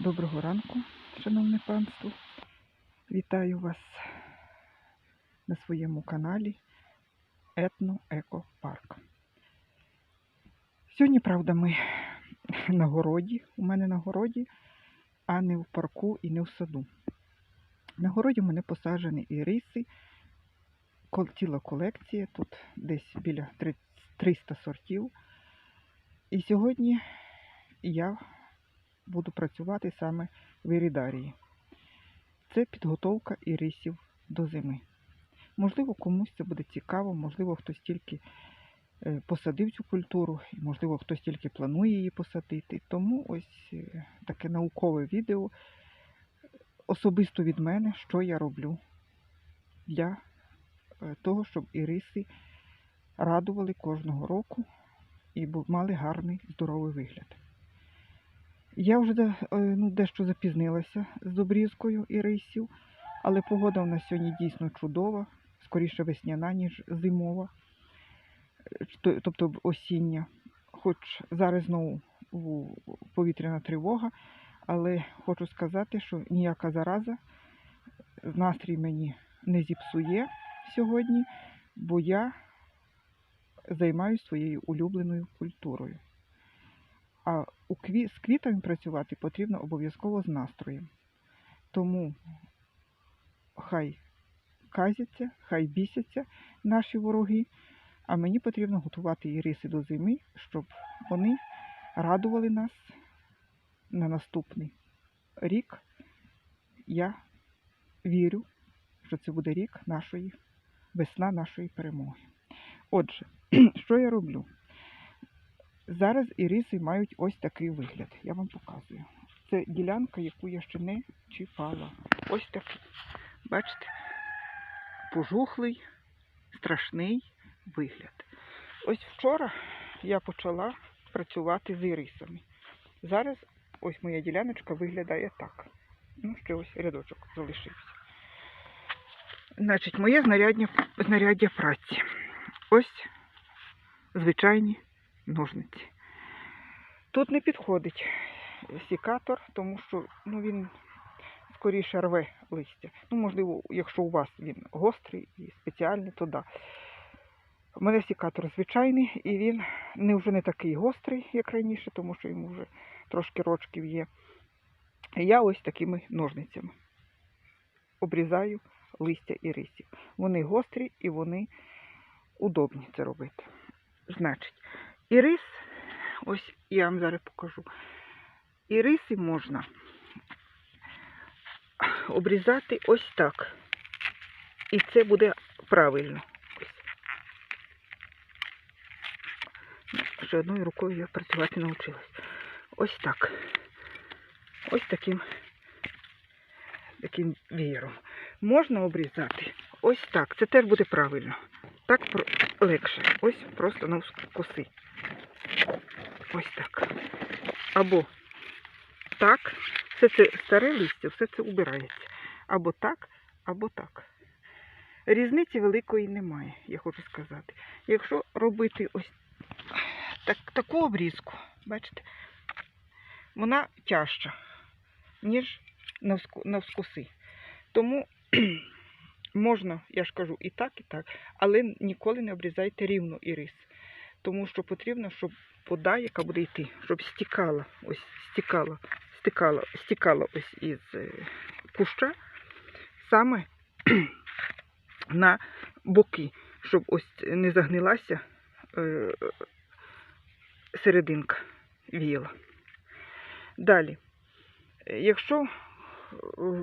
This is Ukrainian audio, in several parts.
Доброго ранку, шановне панство. Вітаю вас на своєму каналі Етно Еко Парк. Сьогодні, правда, ми на городі, у мене на городі, а не в парку і не в саду. На городі в мене посаджені і риси, кол- ціла колекція, тут десь біля 300 сортів. І сьогодні я буду працювати саме в ірідарії. Це підготовка ірисів до зими. Можливо, комусь це буде цікаво, можливо, хтось тільки е, посадив цю культуру, можливо, хтось тільки планує її посадити. Тому ось е, таке наукове відео особисто від мене, що я роблю для е, того, щоб іриси радували кожного року і мали гарний здоровий вигляд. Я вже е, ну, дещо запізнилася з обрізкою і рисів, але погода у нас сьогодні дійсно чудова, скоріше весняна, ніж зимова, Е, тобто осіння. Хоч зараз знову повітряна тривога, але хочу сказати, що ніяка зараза настрій мені не зіпсує сьогодні, бо я займаюся своєю улюбленою культурою. А у кві... з квітами працювати потрібно обов'язково з настроєм. Тому хай казяться, хай бісяться наші вороги, а мені потрібно готувати іриси до зими, щоб вони радували нас на наступний рік. Я вірю, що це буде рік нашої весна нашої перемоги. Отже, що я роблю? Зараз іриси мають ось такий вигляд. Я вам показую. Це ділянка, яку я ще не чіпала. Ось такий. Бачите? Пожухлий, страшний вигляд. Ось вчора я почала працювати з ірисами. Зараз ось моя діляночка виглядає так. Ну, ще ось рядочок залишився. Значить, моє знаряддя, знаряддя праці. Ось звичайні ножниці. Тут не підходить сікатор, тому що ну, він скоріше рве листя. Ну, можливо, якщо у вас він гострий і спеціальний, то да. У мене сікатор звичайний, і він не вже не такий гострий, як раніше, тому що йому вже трошки рочків є. Я ось такими ножницями обрізаю листя і рисів. Вони гострі і вони удобні це робити. Значить, ірис, ось я вам зараз покажу. Іриси можна обрізати ось так. І це буде правильно. Ну, Вже одною рукою я працювати навчилась. Ось так. Ось таким, таким вієром. Можна обрізати ось так. Це теж буде правильно. Так легше. Ось просто навскоси. Ось так. Або так. Все це старе листя, все це убирається. Або так, або так. Різниці великої немає, я хочу сказати. Якщо робити ось так, таку обрізку, бачите, вона тяжча, ніж навскоси. Тому можна, я ж кажу, і так, і так, але ніколи не обрізайте рівно ірис. Тому що потрібно, щоб вода, яка буде йти, щоб стікала, ось стікала, стікала, стікала ось із е, куща саме на боки, щоб ось не загнилася е, серединка віяла. Далі, е, якщо е,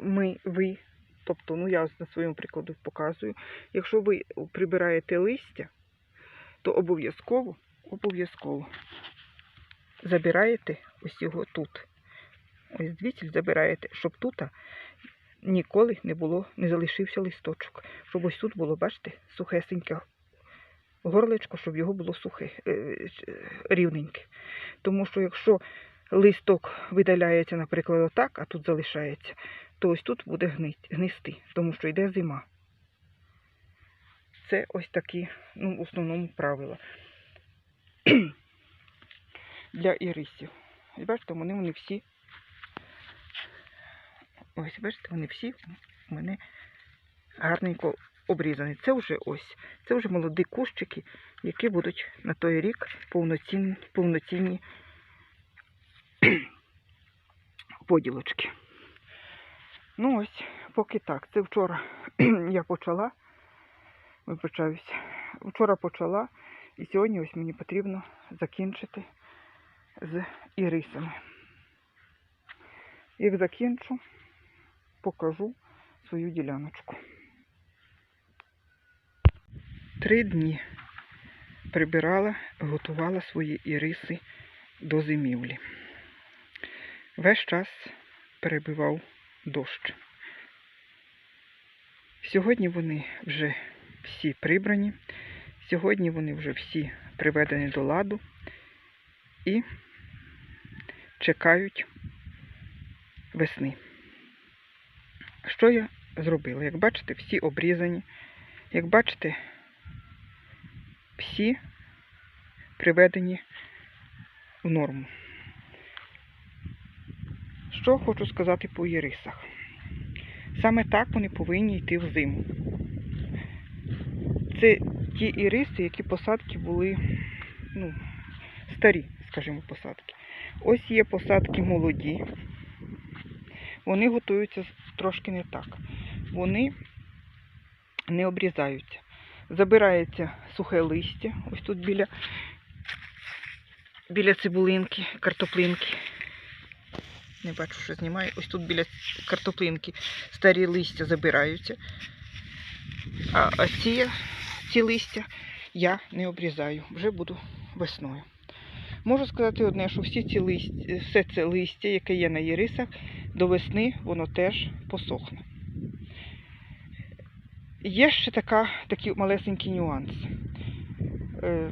ми, ви, тобто, ну я на своєму прикладу показую, якщо ви прибираєте листя, то обов'язково, обов'язково забираєте ось його тут. Ось звідси забираєте, щоб тут ніколи не було, не залишився листочок. Щоб ось тут було, бачите, сухесеньке горлечко, щоб його було сухе, е, рівненьке. Тому що якщо листок видаляється, наприклад, отак, а тут залишається, то ось тут буде гнисти, тому що йде зима. Це ось такі, ну, в основному правила для ірисів. Бачите, вони, вони всі Ось, бачите, вони всі у мене гарненько обрізані. Це вже ось, це вже молоді кущики, які будуть на той рік повноцінні, повноцінні поділочки. Ну ось, поки так. Це вчора я почала. Вибачаюсь. Вчора почала, і сьогодні ось мені потрібно закінчити з ірисами. Як закінчу, покажу свою діляночку. Три дні прибирала, готувала свої іриси до зимівлі. Весь час перебивав дощ. Сьогодні вони вже всі прибрані, сьогодні вони вже всі приведені до ладу і чекають весни. Що я зробила? Як бачите, всі обрізані. Як бачите, всі приведені в норму. Що хочу сказати по єрисах? Саме так вони повинні йти в зиму. Це ті іриси, які посадки були ну, старі, скажімо, посадки. Ось є посадки молоді. Вони готуються трошки не так. Вони не обрізаються. Забирається сухе листя, ось тут біля, біля цибулинки, картоплинки. Не бачу, що знімаю. Ось тут біля картоплинки старі листя забираються. А, ці, ці листя я не обрізаю, вже буду весною. Можу сказати одне, що всі ці листя, все це листя, яке є на єрисах, до весни воно теж посохне. Є ще така, такий малесенький нюанс. Е,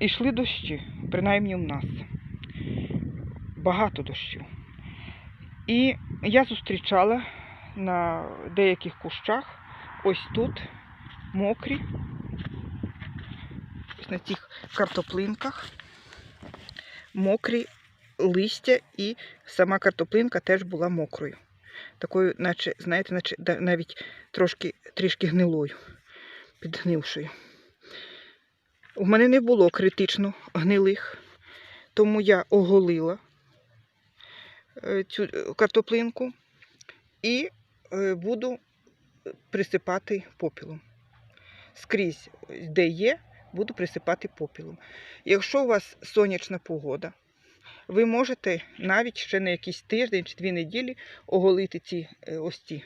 ішли дощі, принаймні в нас. Багато дощів. І я зустрічала на деяких кущах ось тут мокрі, ось на цих картоплинках, мокрі листя, і сама картоплинка теж була мокрою. Такою, наче, знаєте, наче навіть трошки трішки гнилою, підгнившою. У мене не було критично гнилих, тому я оголила цю е, картоплинку і е, буду присипати попілом. Скрізь, де є, буду присипати попілом. Якщо у вас сонячна погода, ви можете навіть ще на якийсь тиждень чи дві неділі оголити ці е, ось ці,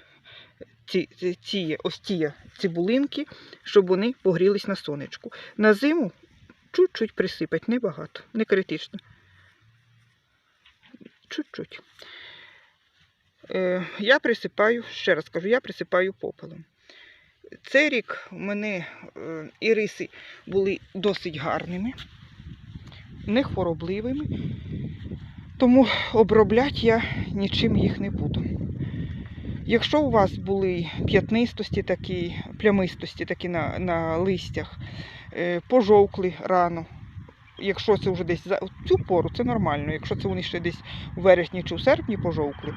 ці, ці, ці цибулинки, щоб вони погрілись на сонечку. На зиму чуть-чуть присипать, небагато, не критично. Чуть-чуть. Е, я присипаю, ще раз кажу, я присипаю попелом. Цей рік у мене е, іриси були досить гарними, не хворобливими, тому обробляти я нічим їх не буду. Якщо у вас були п'ятнистості такі, плямистості такі на, на листях, е, пожовкли рано, якщо це вже десь за цю пору, це нормально. Якщо це вони ще десь у вересні чи у серпні пожовкли,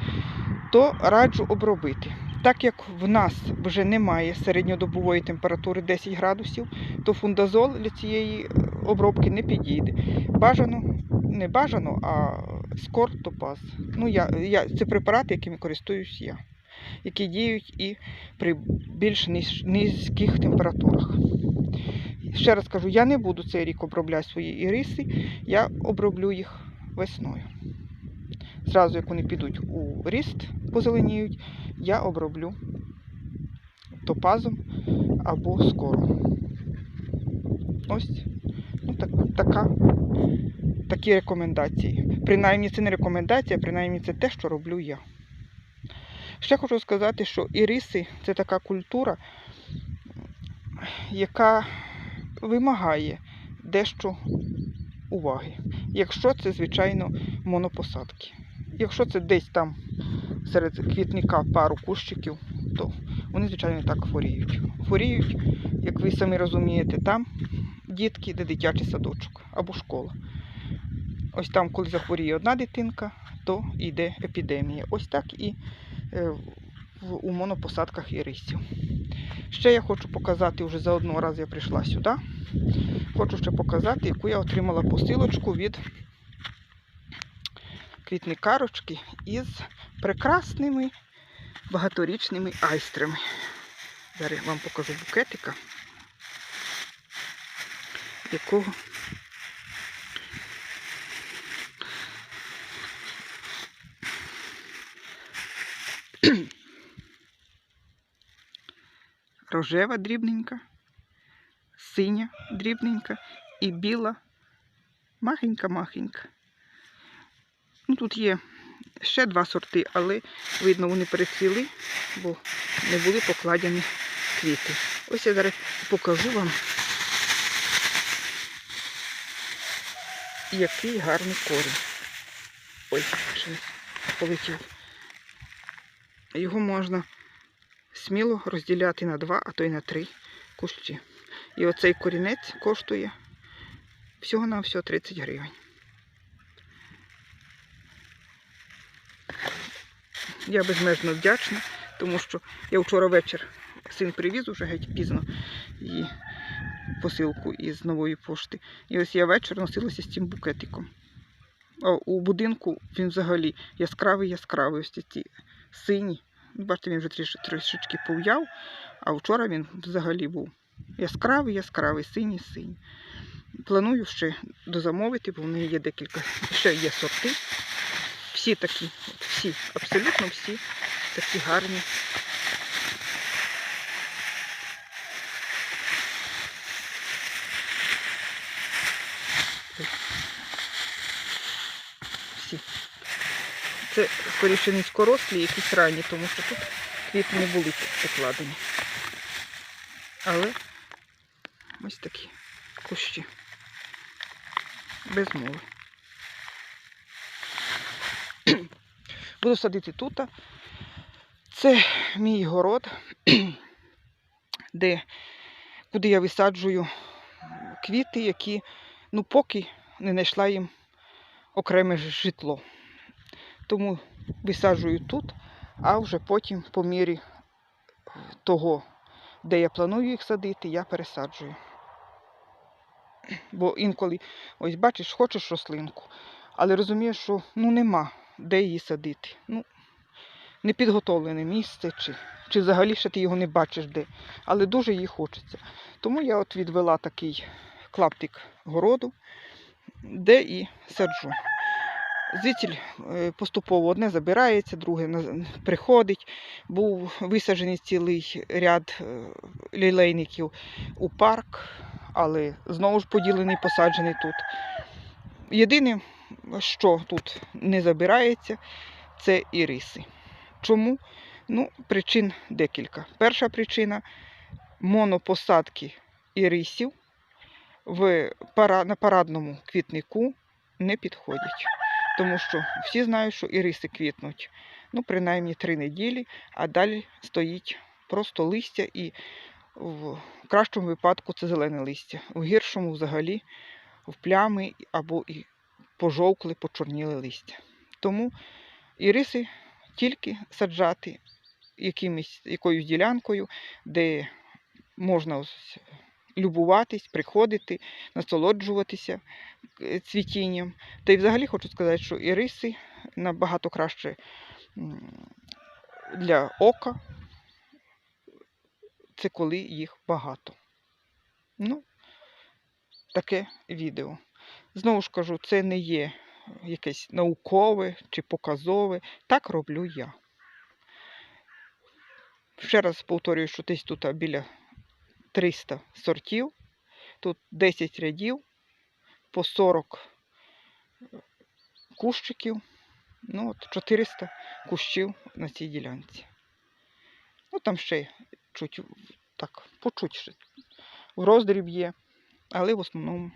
то раджу обробити. Так як в нас вже немає середньодобової температури 10 градусів, то фундазол для цієї е, обробки не підійде. Бажано, не бажано, а скор топаз. Ну, я, я, це препарати, якими користуюсь я, які діють і при більш низьких температурах. Ще раз кажу, я не буду цей рік обробляти свої іриси, я оброблю їх весною. Зразу, як вони підуть у ріст, позеленіють, я оброблю топазом або скором. Ось ну, так, така, такі рекомендації. Принаймні це не рекомендація, принаймні це те, що роблю я. Ще хочу сказати, що іриси це така культура, яка вимагає дещо уваги. Якщо це, звичайно, монопосадки. Якщо це десь там серед квітника пару кущиків, то вони, звичайно, так хворіють. Хворіють, як ви самі розумієте, там дітки, де дитячий садочок або школа. Ось там, коли захворіє одна дитинка, то йде епідемія. Ось так і е, у монопосадках ірисів. Ще я хочу показати, вже за одного раз я прийшла сюди. Хочу ще показати, яку я отримала посилочку від квітникарочки із прекрасними багаторічними айстрами. Зараз я вам покажу букетика, якого рожева дрібненька, синя дрібненька і біла махенька-махенька. Ну, тут є ще два сорти, але видно, вони перецвіли, бо не були покладені квіти. Ось я зараз покажу вам, який гарний корінь. Ой, ще полетів. Його можна сміло розділяти на два, а то й на три кущі. І оцей корінець коштує всього на всього 30 гривень. Я безмежно вдячна, тому що я вчора вечір син привіз уже геть пізно і посилку із нової пошти. І ось я вечір носилася з цим букетиком. А у будинку він взагалі яскравий яскравий. Ось ці сині. Ну, Бачите, він вже тріш, трішечки пов'яв, а вчора він взагалі був яскравий, яскравий, синій, синій. Планую ще дозамовити, бо в неї є декілька, ще є сорти. Всі такі, всі, абсолютно всі такі гарні. Всі. Це скоріше низькорослі, якісь ранні, тому що тут квіти не були покладені. Але ось такі кущі. Без мови. Буду садити тут. Це мій город, де, куди я висаджую квіти, які ну, поки не знайшла їм окреме житло. Тому висаджую тут, а вже потім, по мірі того, де я планую їх садити, я пересаджую. Бо інколи, ось бачиш, хочеш рослинку, але розумієш, що ну нема де її садити. Ну, непідготовлене місце, чи, чи взагалі ще ти його не бачиш де. Але дуже їй хочеться. Тому я от відвела такий клаптик городу, де і саджу. Звідсіль е, поступово одне забирається, друге приходить. Був висаджений цілий ряд е, лілейників у парк, але знову ж поділений, посаджений тут. Єдине, що тут не забирається, це іриси. Чому? Ну, причин декілька. Перша причина монопосадки ірисів в на парадному квітнику не підходять. Тому що всі знають, що іриси квітнуть ну, принаймні три неділі, а далі стоїть просто листя, і в кращому випадку це зелене листя. В гіршому взагалі в плями або і пожовкли, почорніли листя. Тому іриси тільки саджати якимось, якоюсь ділянкою, де можна ось любуватись, приходити, насолоджуватися е, цвітінням. Та й взагалі хочу сказати, що іриси набагато краще для ока. Це коли їх багато. Ну, таке відео. Знову ж кажу, це не є якесь наукове чи показове. Так роблю я. Ще раз повторюю, що десь тут біля 300 сортів, тут 10 рядів, по 40 кущиків, ну от 400 кущів на цій ділянці. Ну там ще чуть так, почуть ще в роздріб є, але в основному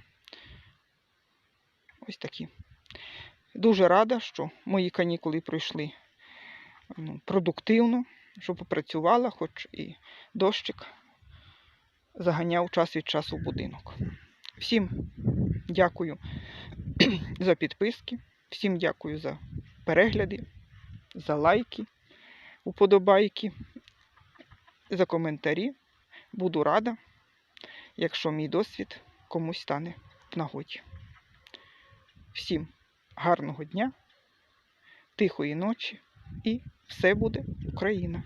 ось такі. Дуже рада, що мої канікули пройшли ну, продуктивно, що попрацювала, хоч і дощик заганяв час від часу в будинок. Всім дякую за підписки, всім дякую за перегляди, за лайки, уподобайки, за коментарі. Буду рада, якщо мій досвід комусь стане в нагоді. Всім гарного дня, тихої ночі і все буде Україна!